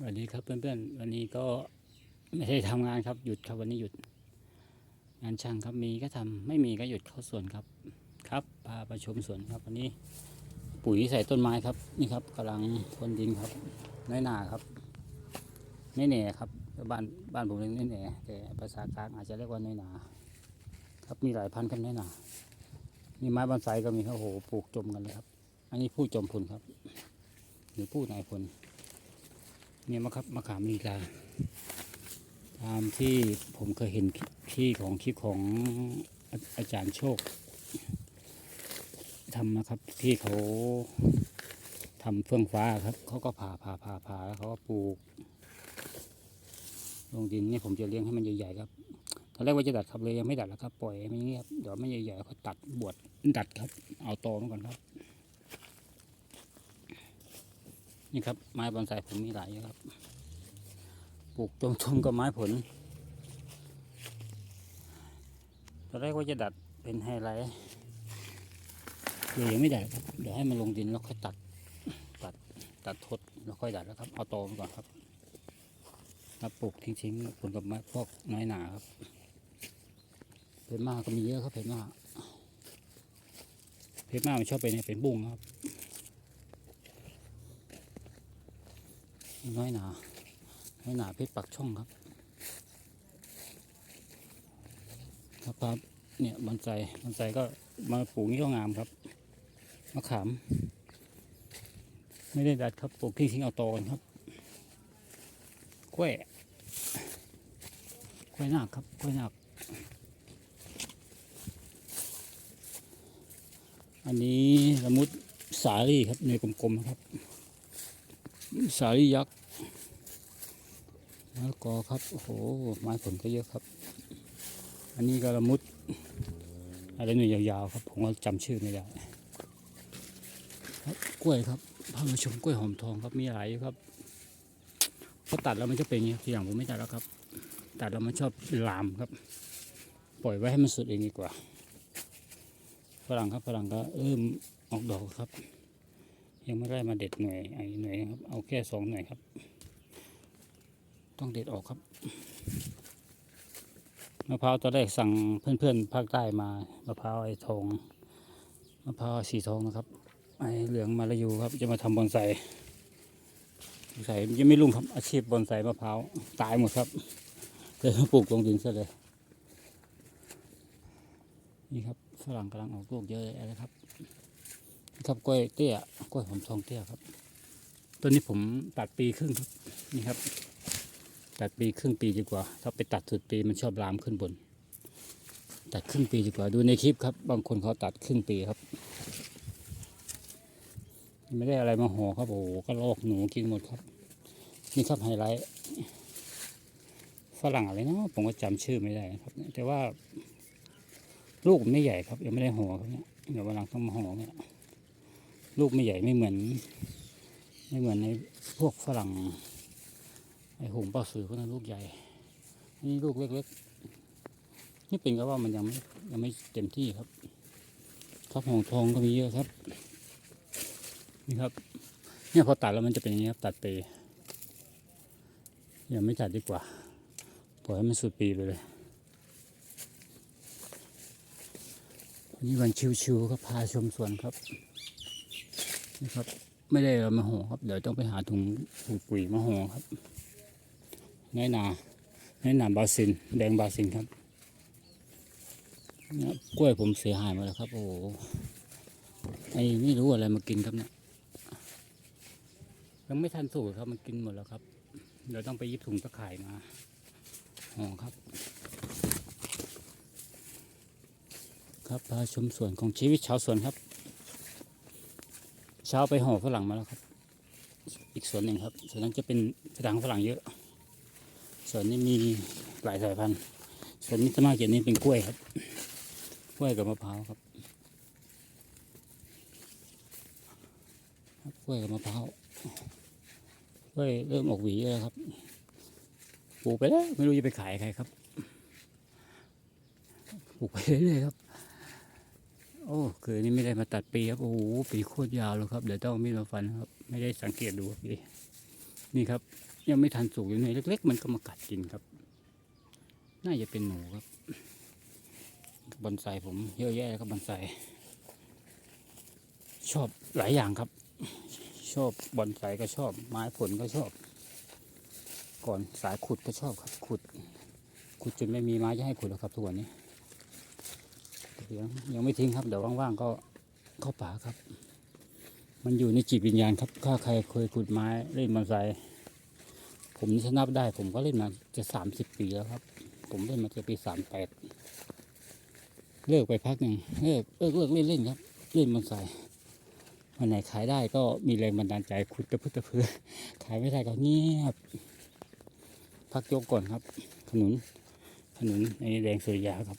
สวัสดีครับเพื่อนๆวันนี้ก็ไม่ได้ทำงานครับหยุดครับวันนี้หยุด งานช่างครับมีก็ทำไม่มีก็หยุดเข้าสวนครับ ครับพาไปชมสวนครับวันนี้ ปุ๋ยใส่ต้นไม้ครับนี่ครับกำลังพรวนดินครับน้อยหนาครับไม่แหน่ครับบ้านบ้านผมเรียกน้อยแหน่แต่ภาษากลางอาจจะเรียกว่าน้อยหนาครับมีหลายพันธุ์ครับน้อยหนามีไม้บอนไซก็มีครับโอ้โหปลูกจมกันเลยครับ อันนี้ผู้จมพลครับ หรือผู้นายพล เนี่ยมะครับมะขามลีลาตามที่ผมเคยเห็นที่ของคลิปของอาจารย์โชคทำนะครับที่เขาทำเฟื่องฟ้าครับเขาก็ผ่าผ่าผ่าผ่าแล้วเขาก็ปลูกลงดินเนี่ยผมจะเลี้ยงให้มันใหญ่ๆครับตอนแรกว่าจะดัดครับเลยยังไม่ดัดแล้วครับปล่อยมันเงียบเดี๋ยวไม่ใหญ่ๆเขาตัดบวชดัดครับ เอาตอมาก่อนครับ นี่ครับไม้บอนไซผมมีหลายเยอะครับ ปลูกตรงๆกับไม้ผล ตอนแรกว่าจะดัดเป็นไฮไลท์เลยยังไม่ดัดครับ เดี๋ยวให้มันลงดินแล้วค่อยตัด ตัด ตัดทดแล้วค่อยดัดแล้วครับ เอาโตมก่อนครับแล้วปลูกทิ้งๆผลกับไม้พวกน้อยหนาครับ เพชรมาก็มีเยอะครับเพชรมาเพชรมามันชอบเป็นเป็นบุ้งครับ น้อยหนา น้อยหนาเพชรปักช่องครับครับครับเนี่ยบอนไซบอนไซก็มาปลูกนี่ก็งามครับมะขาม ไม่ได้ดัดครับปลูกที่ทิ้งเอาตอนครับกล้วยกล้วยหนาคครับกล้วยหนาคอันนี้ละมุดสาลี่ครับในกลมๆนะครับ สาลี่ยักษ์แล้วก็ครับ โอ้โห ไม้ผลก็เยอะครับ อันนี้ก็ละมุด อะไรหน่วยาวๆครับ ผมก็จำชื่อไม่ได้ครับกล้วยครับพามาชมกล้วยหอมทองครับ มีหลายครับพอตัดแล้วมันจะเป็นอย่างนี้ทีหลังผมไม่ตัดแล้วครับ ตัดแล้วมันชอบลามครับ ปล่อยไว้ให้มันสุดเองดีกว่า ฝรั่งครับฝรั่งก็เริ่มออกดอกครับ ยังไม่ได้มาเด็ดหน่วยไอ้หน่วยครับเอาแค่สองหน่วยครับ ต้องเด็ดออกครับมะพร้าวตอนแรกสั่งเพื่อนๆภาคใต้มามะพร้าวไอ้ทองมะพร้าวสีทองนะครับ ไอ้เหลืองมาลายูครับ จะมาทำบอนไซบอนไซยังไม่รุ่งครับอาชีพบอนไซมะพร้าวตายหมดครับเลยมาปลูกลงดินซะเลยนี่ครับฝรั่งกำลังออกลูกเยอะเลยนะครับ ครับกล้วยเตี้ยกล้วยหอมทองเตี้ยครับต้นนี้ผมตัดปีครึ่งครับนี่ครับ ตัดปีครึ่งปีดีกว่า ถ้าไปตัดสุดปีมันชอบลามขึ้นบน ตัดครึ่งปีดีกว่าดูในคลิปครับ บางคนเขาตัดครึ่งปีครับ ไม่ได้อะไรมาห่อครับโอ้โหก็ลอกหนูกินหมดครับ นี่ครับไฮไลท์ฝรั่งอะไรเนาะผมก็จำชื่อไม่ได้ครับ แต่ว่าลูกมันไม่ใหญ่ครับยังไม่ได้ห่อครับเนี่ยเดี๋ยววันหลังต้องมาห่อเนี่ย ลูกไม่ใหญ่ไม่เหมือน ไม่เหมือนในพวกฝรั่งไอหงเป้าสือพวกนั้นลูกใหญ่ นี่ลูกเล็กๆนี่เป็นก็ว่ามันยังไม่ยังไม่เต็มที่ครับครับหงทองก็มีเยอะครับ นี่ครับ เนี่ยพอตัดแล้วมันจะเป็นอย่างนี้ครับ ตัดไปยังไม่ตัดดีกว่าปล่อยให้มันสุดปีไปเลยวันนี้วันชิวๆครับพาชมสวนครับ นี่ครับ ไม่ได้เรามาห่อครับ เดี๋ยวต้องไปหาถุงถุงปุ๋ยมาห่อครับน้อยนาน้อยนาบาซิน แดงบาซินครับเนี่ยกล้วยผมเสียหายหมดแล้วครับ โอ้โหไอ้ไม่รู้อะไรมากินครับเนี่ยยังไม่ทันสูตรครับมันกินหมดแล้วครับ เดี๋ยวต้องไปยิบถุงตะข่ายมาห่อครับ ครับพาชมสวนของชีวิตชาวสวนครับ เช้าไปห่อฝรั่งมาแล้วครับ อีกสวนหนึ่งครับส่วนนั้นจะเป็นกระถางฝรั่งเยอะส่วนนี้มีหลายสายพันธุ์ส่วนนี้จะมากเกียนี้เป็นกล้วยครับ กล้วยกับมะพร้าวครับครับกล้วยกับมะพร้าวกล้วยเริ่มออกหวีแล้วครับปลูกไปแล้วไม่รู้จะไปขายใครครับปลูกไปเรื่อยๆครับ โอ้คือนี่ไม่ได้มาตัดปีครับโอ้โหปีโคตรยาวเลยครับเดี๋ยวต้องมีดมาฟันครับ ไม่ได้สังเกตดูครับปีนี่ครับ ยังไม่ทันสุกอยู่ในเล็ก ๆ มันก็มากัดกินครับ น่าจะเป็นหนูครับบอนไซผมเยอะแยะแล้วครับบอนไซชอบหลายอย่างครับ ชอบบอนไซก็ชอบ ไม้ผลก็ชอบ ก่อนสายขุดก็ชอบครับ ขุด ขุดจนไม่มีไม้จะให้ขุดแล้วครับทุกวันนี้ ยังยังไม่ทิ้งครับ เดี๋ยวว่างๆก็เข้าป่าครับ มันอยู่ในจิตวิญญาณครับถ้าใครเคยขุดไม้เล่นบอนไซผมนี่ถ้านับได้ ผมก็เล่นมาจะสามสิบปีแล้วครับ ผมเล่นมาจะปีสามแปดเลิกไปพักหนึ่งเลิกเลิกเลิกเล่นเล่นครับ เล่นบอนไซวันไหนขายได้ก็มีแรงบันดาลใจขุดตะพื้ตะพือขายไม่ได้ก็เงียบพักยกก่อนครับ ขนุนขนุนในแดงสุริยาครับ